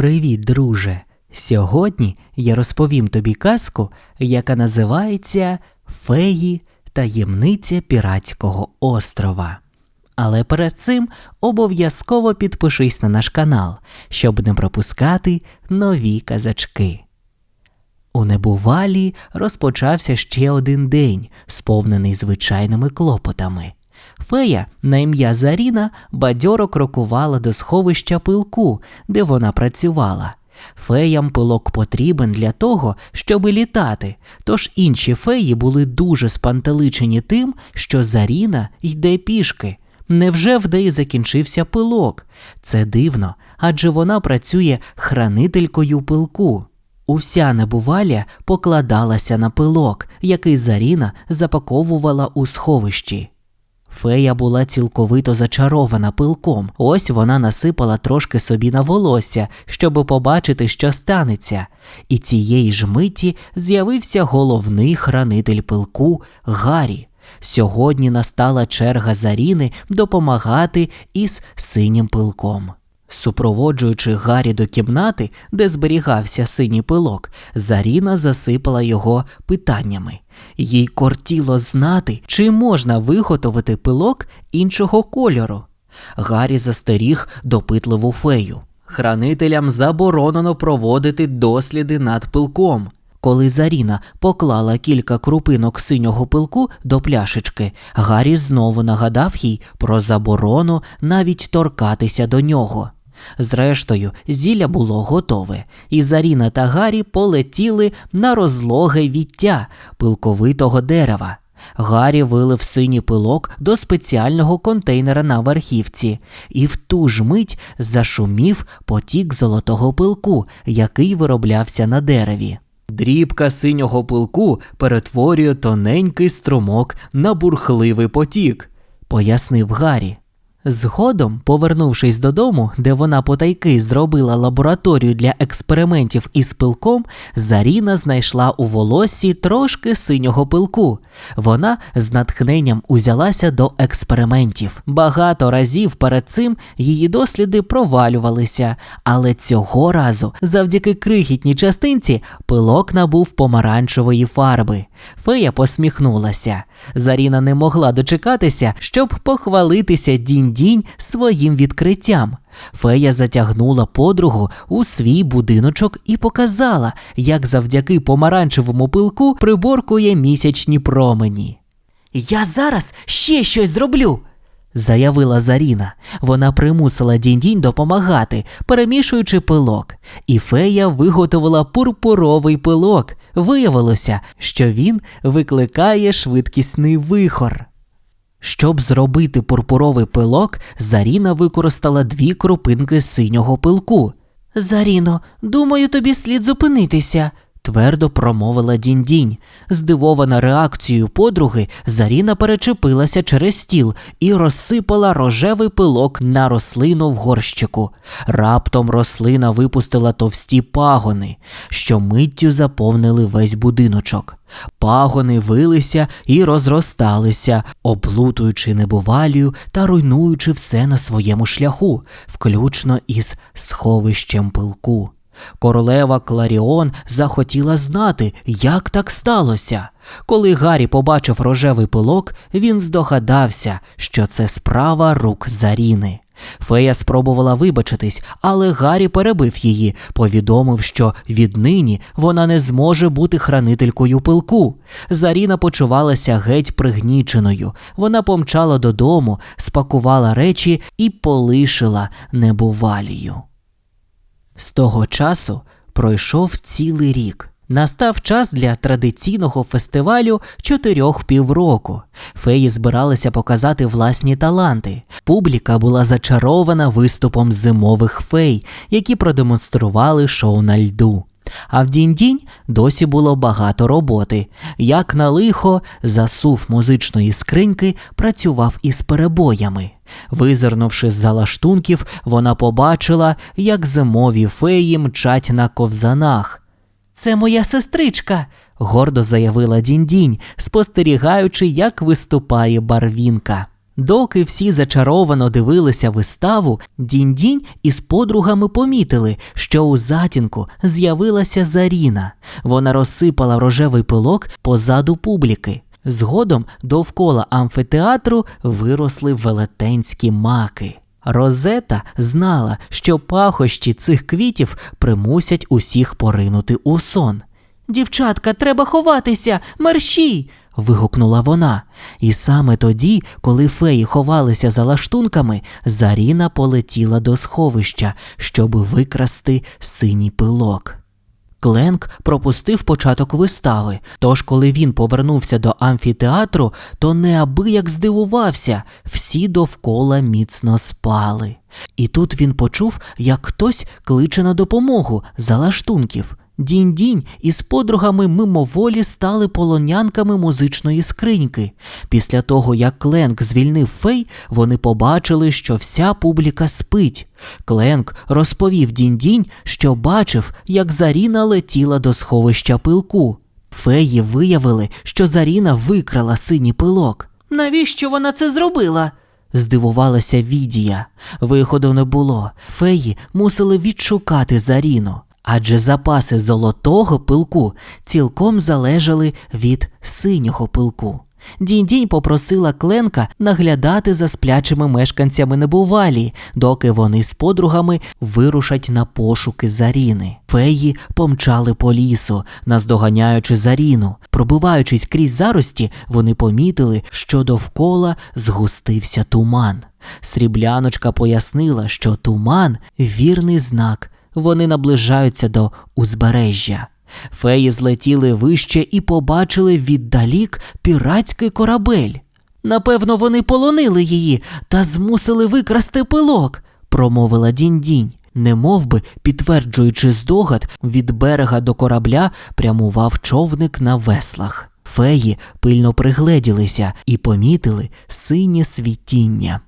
Привіт, друже! Сьогодні я розповім тобі казку, яка називається Феї таємниця Піратського острова. Але перед цим обов'язково підпишись на наш канал, щоб не пропускати нові казачки. У небувалі розпочався ще один день, сповнений звичайними клопотами. Фея на ім'я Заріна бадьоро крокувала до сховища пилку, де вона працювала. Феям пилок потрібен для того, щоб літати, тож інші феї були дуже спантеличені тим, що Заріна йде пішки. Невже в неї закінчився пилок? Це дивно, адже вона працює хранителькою пилку. Уся небуваля покладалася на пилок, який Заріна запаковувала у сховищі. Фея була цілковито зачарована пилком. Ось вона насипала трошки собі на волосся, щоб побачити, що станеться. І цієї ж миті з'явився головний хранитель пилку Гаррі. Сьогодні настала черга Заріни допомагати із синім пилком. Супроводжуючи Гаррі до кімнати, де зберігався синій пилок, Заріна засипала його питаннями. Їй кортіло знати, чи можна виготовити пилок іншого кольору. Гаррі застеріг допитливу фею. Хранителям заборонено проводити досліди над пилком. Коли Заріна поклала кілька крупинок синього пилку до пляшечки, Гаррі знову нагадав їй про заборону навіть торкатися до нього. Зрештою, зілля було готове, і Заріна та Гаррі полетіли на розлоге віття пилковитого дерева. Гаррі вилив синій пилок до спеціального контейнера на верхівці, і в ту ж мить зашумів потік золотого пилку, який вироблявся на дереві. Дрібка синього пилку перетворює тоненький струмок на бурхливий потік, пояснив Гаррі. Згодом, повернувшись додому, де вона потайки зробила лабораторію для експериментів із пилком, Заріна знайшла у волоссі трошки синього пилку. Вона з натхненням узялася до експериментів. Багато разів перед цим її досліди провалювалися, але цього разу, завдяки крихітній частинці, пилок набув помаранчевої фарби. Фея посміхнулася. Заріна не могла дочекатися, щоб похвалитися дінь-дінь своїм відкриттям. Фея затягнула подругу у свій будиночок і показала, як завдяки помаранчевому пилку приборкує місячні промені. Я зараз ще щось зроблю. Заявила Заріна. Вона примусила дінь-дінь допомагати, перемішуючи пилок, і фея виготовила пурпуровий пилок. Виявилося, що він викликає швидкісний вихор. Щоб зробити пурпуровий пилок, Заріна використала дві крупинки синього пилку. Заріно, думаю, тобі слід зупинитися, твердо промовила дінь-дінь. Здивована реакцією подруги, Заріна перечепилася через стіл і розсипала рожевий пилок на рослину в горщику. Раптом рослина випустила товсті пагони, що миттю заповнили весь будиночок. Пагони вилися і розросталися, облутуючи небувалію та руйнуючи все на своєму шляху, включно із сховищем пилку. Королева Кларіон захотіла знати, як так сталося. Коли Гаррі побачив рожевий пилок, він здогадався, що це справа рук Заріни. Фея спробувала вибачитись, але Гаррі перебив її, повідомив, що віднині вона не зможе бути хранителькою пилку. Заріна почувалася геть пригніченою. Вона помчала додому, спакувала речі і полишила небувалію. З того часу пройшов цілий рік. Настав час для традиційного фестивалю чотирьох півроку. Феї збиралися показати власні таланти. Публіка була зачарована виступом зимових фей, які продемонстрували шоу на льду. А в дінь-дінь досі було багато роботи. Як на лихо, засув музичної скриньки працював із перебоями. Визирнувши з за лаштунків, вона побачила, як зимові феї мчать на ковзанах. Це моя сестричка, гордо заявила дінь-дінь, спостерігаючи, як виступає барвінка. Доки всі зачаровано дивилися виставу, дінь-дінь із подругами помітили, що у затінку з'явилася Заріна. Вона розсипала рожевий пилок позаду публіки. Згодом довкола амфітеатру виросли велетенські маки. Розета знала, що пахощі цих квітів примусять усіх поринути у сон. Дівчатка, треба ховатися, мерщій. Вигукнула вона. І саме тоді, коли феї ховалися за лаштунками, Заріна полетіла до сховища, щоб викрасти синій пилок. Кленк пропустив початок вистави, тож, коли він повернувся до амфітеатру, то неабияк здивувався, всі довкола міцно спали. І тут він почув, як хтось кличе на допомогу за лаштунків. Дінь-дінь із подругами мимоволі стали полонянками музичної скриньки. Після того, як Кленк звільнив фей, вони побачили, що вся публіка спить. Кленк розповів Дінь-дінь, що бачив, як Заріна летіла до сховища пилку. Феї виявили, що Заріна викрала синій пилок. Навіщо вона це зробила? здивувалася Відія. Виходу не було. Феї мусили відшукати Заріну адже запаси золотого пилку цілком залежали від синього пилку. Дінь-дінь попросила Кленка наглядати за сплячими мешканцями Небувалі, доки вони з подругами вирушать на пошуки Заріни. Феї помчали по лісу, наздоганяючи Заріну. Пробиваючись крізь зарості, вони помітили, що довкола згустився туман. Срібляночка пояснила, що туман вірний знак вони наближаються до узбережжя. Феї злетіли вище і побачили віддалік піратський корабель. Напевно, вони полонили її та змусили викрасти пилок, промовила дінь-дінь. Немов би, підтверджуючи здогад, від берега до корабля прямував човник на веслах. Феї пильно пригледілися і помітили синє світіння.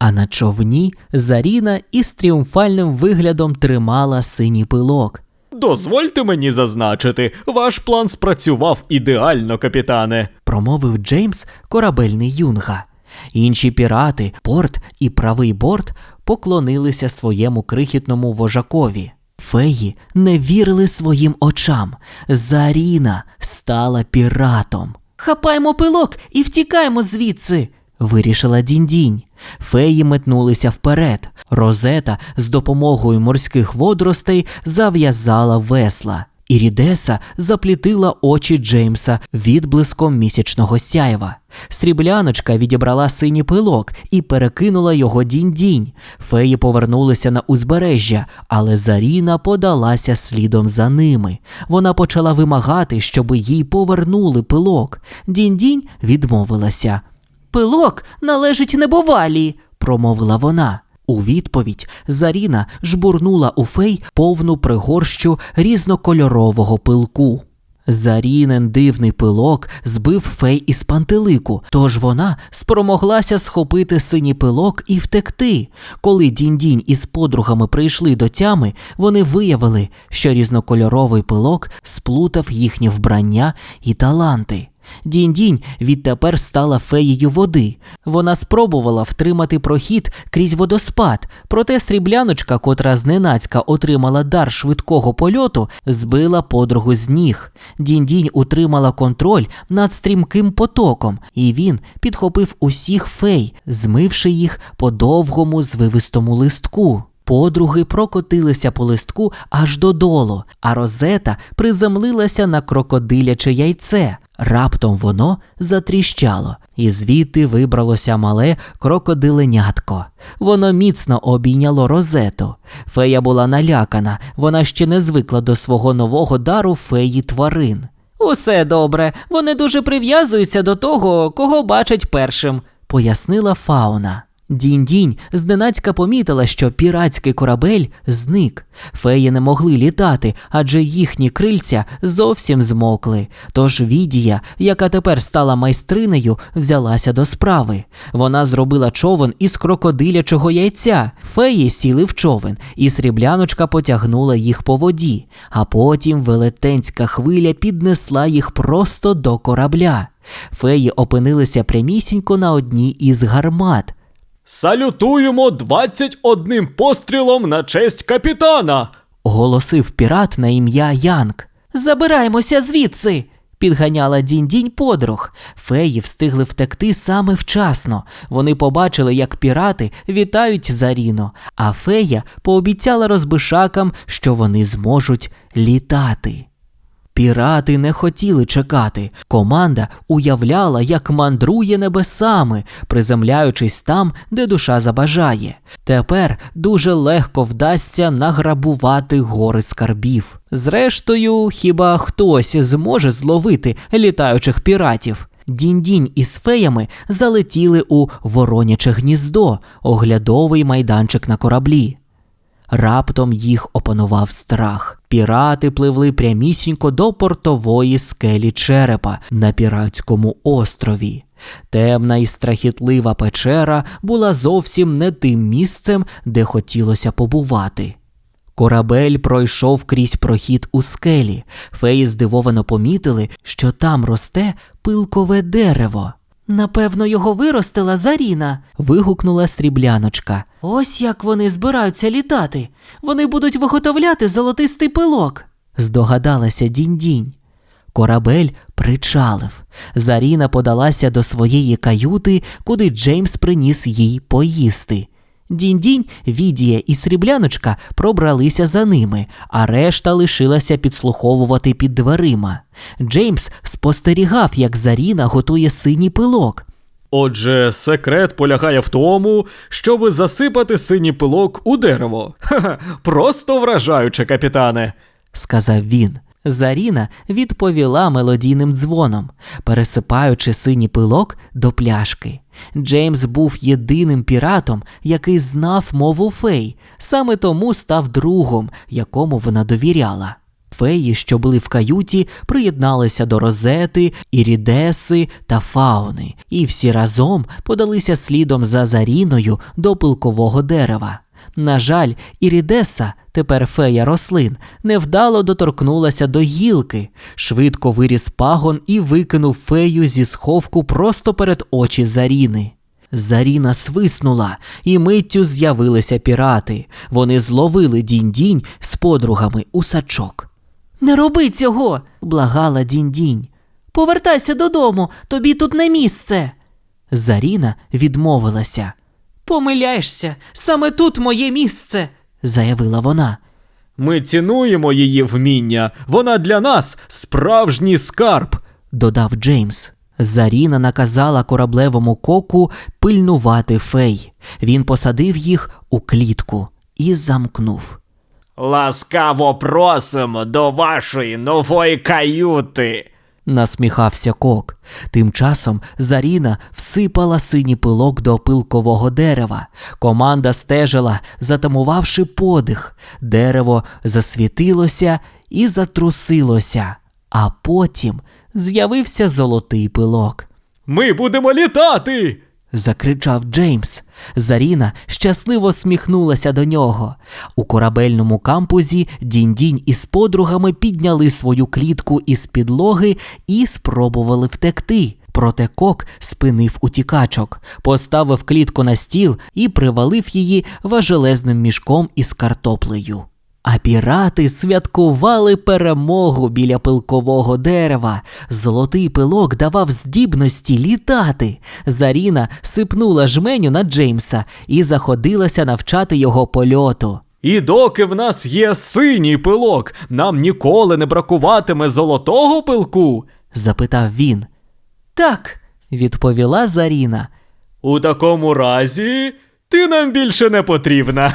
А на човні Заріна із тріумфальним виглядом тримала синій пилок. Дозвольте мені зазначити, ваш план спрацював ідеально, капітане. промовив Джеймс корабельний юнга. Інші пірати, порт і правий борт поклонилися своєму крихітному вожакові. Феї не вірили своїм очам. Заріна стала піратом. Хапаймо пилок і втікаємо звідси, вирішила дінь-дінь. Феї метнулися вперед. Розета з допомогою морських водоростей зав'язала весла. Ірідеса заплітила очі Джеймса відблиском місячного сяйва. Срібляночка відібрала синій пилок і перекинула його дінь-дінь. Феї повернулися на узбережжя, але Заріна подалася слідом за ними. Вона почала вимагати, щоб їй повернули пилок. Дінь-дінь відмовилася. Пилок належить небовалі, промовила вона. У відповідь Заріна жбурнула у фей повну пригорщу різнокольорового пилку. Зарінен дивний пилок збив фей із пантелику, тож вона спромоглася схопити синій пилок і втекти. Коли дінь-дінь із подругами прийшли до тями, вони виявили, що різнокольоровий пилок сплутав їхнє вбрання і таланти. Дінь-дінь відтепер стала феєю води. Вона спробувала втримати прохід крізь водоспад, проте срібляночка, котра зненацька отримала дар швидкого польоту, збила подругу з ніг. Дінь-дінь утримала контроль над стрімким потоком, і він підхопив усіх фей, змивши їх по довгому звивистому листку. Подруги прокотилися по листку аж додолу, а розета приземлилася на крокодиляче яйце. Раптом воно затріщало, і звідти вибралося мале крокодиленятко. Воно міцно обійняло розету. Фея була налякана, вона ще не звикла до свого нового дару феї тварин. Усе добре, вони дуже прив'язуються до того, кого бачать першим, пояснила фауна. Дінь-дінь зненацька помітила, що піратський корабель зник. Феї не могли літати, адже їхні крильця зовсім змокли. Тож Відія, яка тепер стала майстринею, взялася до справи. Вона зробила човен із крокодилячого яйця. Феї сіли в човен, і срібляночка потягнула їх по воді, а потім велетенська хвиля піднесла їх просто до корабля. Феї опинилися прямісінько на одній із гармат. Салютуємо 21 пострілом на честь капітана. оголосив пірат на ім'я Янг. Забираємося звідси. Підганяла дінь-дінь подруг. Феї встигли втекти саме вчасно. Вони побачили, як пірати вітають Заріно, а фея пообіцяла розбишакам, що вони зможуть літати. Пірати не хотіли чекати. Команда уявляла, як мандрує небесами, приземляючись там, де душа забажає. Тепер дуже легко вдасться награбувати гори скарбів. Зрештою, хіба хтось зможе зловити літаючих піратів? Дінь-дінь із феями залетіли у вороняче гніздо, оглядовий майданчик на кораблі. Раптом їх опанував страх. Пірати пливли прямісінько до портової скелі черепа на піратському острові. Темна і страхітлива печера була зовсім не тим місцем, де хотілося побувати. Корабель пройшов крізь прохід у скелі. Феї здивовано помітили, що там росте пилкове дерево. Напевно, його виростила Заріна. вигукнула срібляночка. Ось як вони збираються літати. Вони будуть виготовляти золотистий пилок. Здогадалася дінь-дінь. Корабель причалив. Заріна подалася до своєї каюти, куди Джеймс приніс їй поїсти. Дінь-дінь, Відія і Срібляночка пробралися за ними, а решта лишилася підслуховувати під дверима. Джеймс спостерігав, як Заріна готує синій пилок. Отже, секрет полягає в тому, щоби засипати синій пилок у дерево. Ха-ха, просто вражаюче, капітане. сказав він. Заріна відповіла мелодійним дзвоном, пересипаючи синій пилок до пляшки. Джеймс був єдиним піратом, який знав мову фей, саме тому став другом, якому вона довіряла. Феї, що були в каюті, приєдналися до Розети, Ірідеси та Фауни, і всі разом подалися слідом за Заріною до пилкового дерева. На жаль, Ірідеса, тепер фея рослин, невдало доторкнулася до гілки, швидко виріс пагон і викинув фею зі сховку просто перед очі Заріни. Заріна свиснула, і миттю з'явилися пірати. Вони зловили дінь-дінь з подругами у сачок. Не роби цього, благала дінь-дінь. Повертайся додому, тобі тут не місце. Заріна відмовилася. Помиляєшся, саме тут моє місце, заявила вона. Ми цінуємо її вміння. Вона для нас справжній скарб. додав Джеймс. Заріна наказала кораблевому коку пильнувати фей. Він посадив їх у клітку і замкнув. Ласкаво просимо до вашої нової каюти. Насміхався кок. Тим часом Заріна всипала синій пилок до пилкового дерева. Команда стежила, затамувавши подих. Дерево засвітилося і затрусилося, а потім з'явився золотий пилок. Ми будемо літати. Закричав Джеймс. Заріна щасливо сміхнулася до нього. У корабельному кампузі Дінь-Дінь із подругами підняли свою клітку із підлоги і спробували втекти. Проте кок спинив утікачок, поставив клітку на стіл і привалив її важелезним мішком із картоплею. А пірати святкували перемогу біля пилкового дерева. Золотий пилок давав здібності літати. Заріна сипнула жменю на Джеймса і заходилася навчати його польоту. І доки в нас є синій пилок, нам ніколи не бракуватиме золотого пилку. запитав він. Так, відповіла Заріна. У такому разі ти нам більше не потрібна.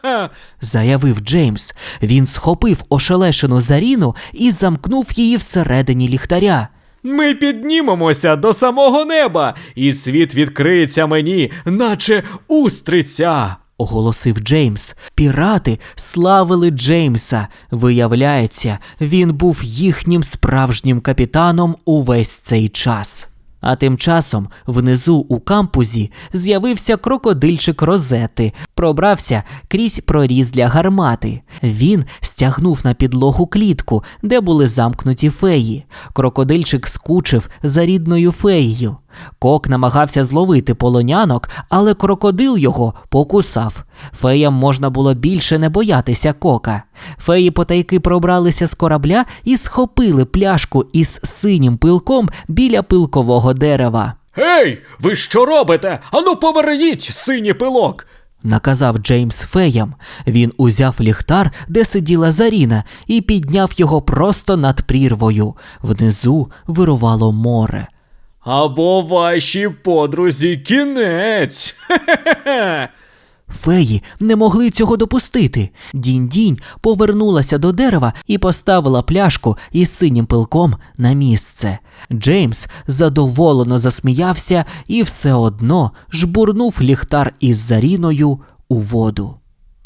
заявив Джеймс. Він схопив ошелешену Заріну і замкнув її всередині ліхтаря. Ми піднімемося до самого неба, і світ відкриється мені, наче устриця. оголосив Джеймс. Пірати славили Джеймса. Виявляється, він був їхнім справжнім капітаном увесь цей час. А тим часом внизу у кампузі з'явився крокодильчик розети, пробрався крізь проріз для гармати. Він стягнув на підлогу клітку, де були замкнуті феї. Крокодильчик скучив за рідною феєю. Кок намагався зловити полонянок, але крокодил його покусав. Феям можна було більше не боятися кока. Феї потайки пробралися з корабля і схопили пляшку із синім пилком біля пилкового дерева. Гей, ви що робите? Ану поверніть синій пилок. Наказав Джеймс феям. Він узяв ліхтар, де сиділа Заріна, і підняв його просто над прірвою. Внизу вирувало море. Або вашій подрузі кінець. Хе-хе-хе. Феї не могли цього допустити. Дінь-дінь повернулася до дерева і поставила пляшку із синім пилком на місце. Джеймс задоволено засміявся і все одно жбурнув ліхтар із Заріною у воду.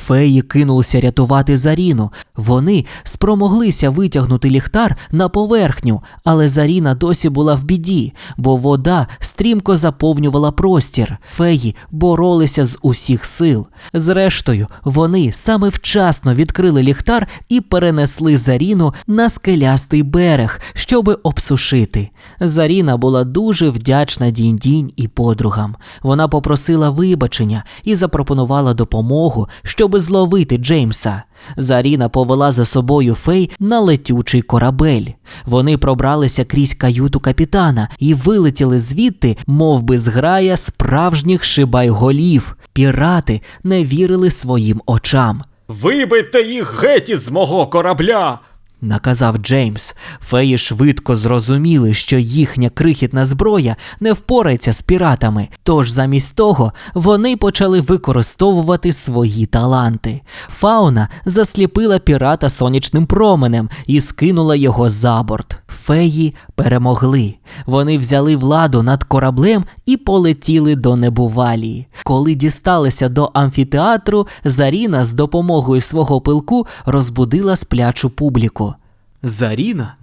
Феї кинулися рятувати Заріну. Вони спромоглися витягнути ліхтар на поверхню, але Заріна досі була в біді, бо вода стрімко заповнювала простір. Феї боролися з усіх сил. Зрештою, вони саме вчасно відкрили ліхтар і перенесли Заріну на скелястий берег, щоби обсушити. Заріна була дуже вдячна дінь-дінь і подругам. Вона попросила вибачення і запропонувала допомогу, щоби зловити Джеймса. Заріна повела за собою фей на летючий корабель. Вони пробралися крізь каюту капітана і вилетіли звідти, мов би зграя справжніх шибайголів. Пірати не вірили своїм очам. Вибийте їх геть із мого корабля. Наказав Джеймс. Феї швидко зрозуміли, що їхня крихітна зброя не впорається з піратами. Тож замість того вони почали використовувати свої таланти. Фауна засліпила пірата сонячним променем і скинула його за борт. Феї перемогли. Вони взяли владу над кораблем і полетіли до небувалії. Коли дісталися до амфітеатру, Заріна з допомогою свого пилку розбудила сплячу публіку. Заріна,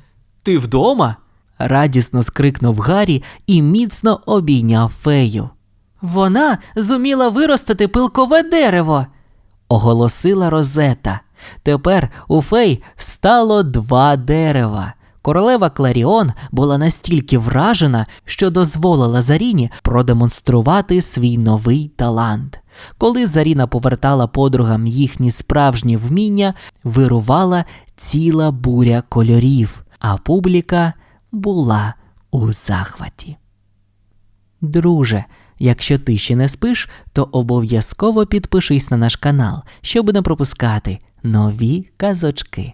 ти вдома? радісно скрикнув Гаррі і міцно обійняв фею. Вона зуміла виростити пилкове дерево, оголосила Розета. Тепер у фей стало два дерева. Королева Кларіон була настільки вражена, що дозволила Заріні продемонструвати свій новий талант. Коли Заріна повертала подругам їхні справжні вміння, вирувала ціла буря кольорів, а публіка була у захваті. Друже, якщо ти ще не спиш, то обов'язково підпишись на наш канал, щоб не пропускати нові казочки.